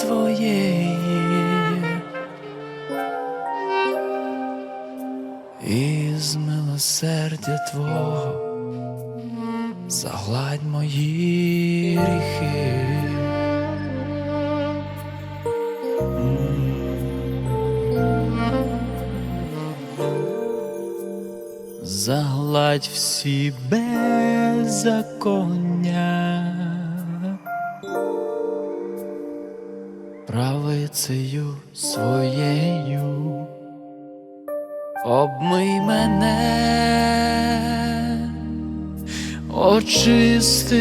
твоєї. І з милосердя Твого загладь мої гріхи. Загладь всі беззаконня. Правицею своєю обмий мене, очисти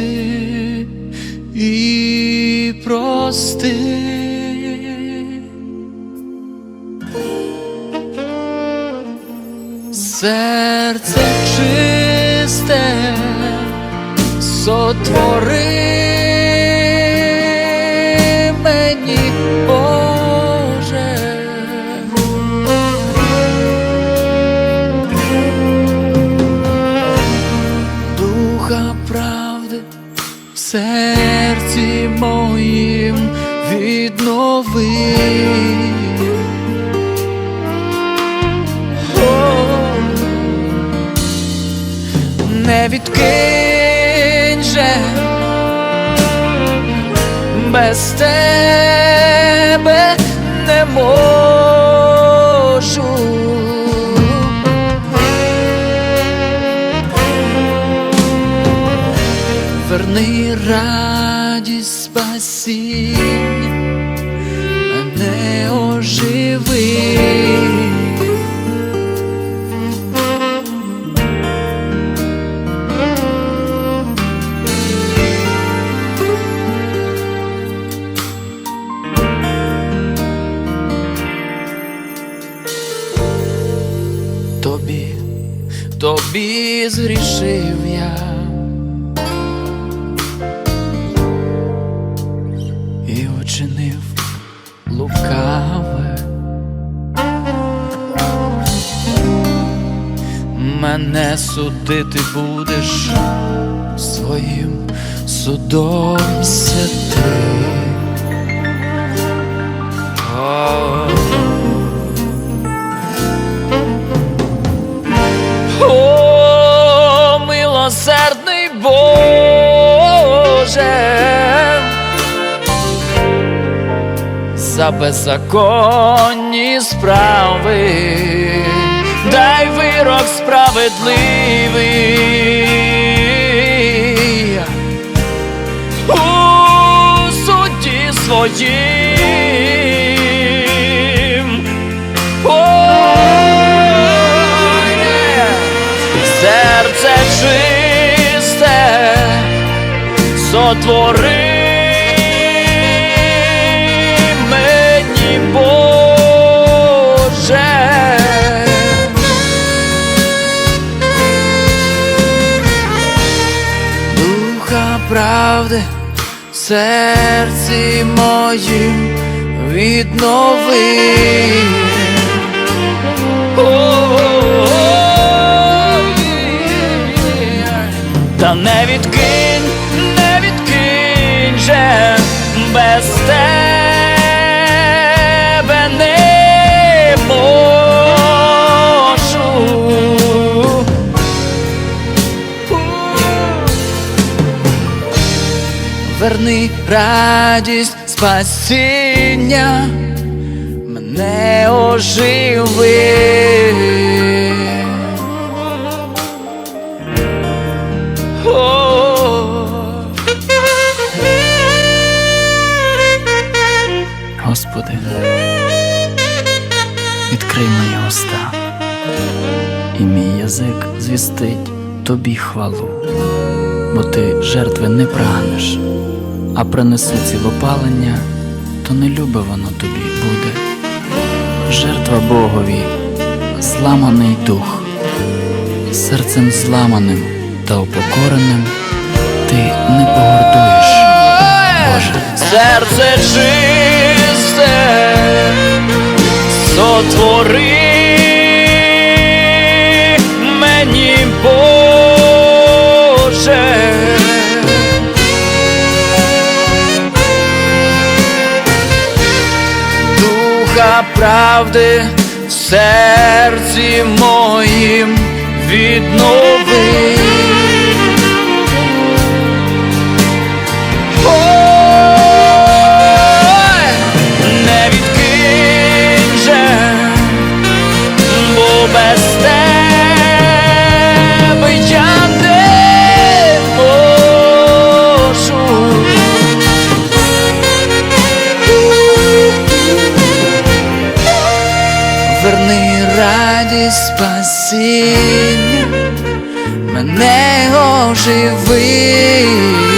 і прости. Серце чисте сотвори мені, Боже. Духа правди в серці моїм віднови. Не відкинь без тебе не можу. Верни радість спасіння, мене оживи. Тобі згрішив я. Учинив лукаве. Мене судити будеш своїм судом святим. О, О, Боже, за беззаконні справи, дай вирок справедливий у суді своїм. Ой, серце чисте сотвори мені, Боже. Духа правди в серці моїм віднови. Та не відкинь, Радість спасіння, мене оживи. Господи, відкрий мої уста, і мій язик звістить тобі хвалу, бо ти жертви не прагнеш, а принесу цілопалення, то не любе воно тобі буде. Жертва Богові, зламаний дух, серцем зламаним та упокореним ти не погордуєш, Боже. Серце чисте, сотвори правди в серці моїм віднови. Спасіння, мене оживи.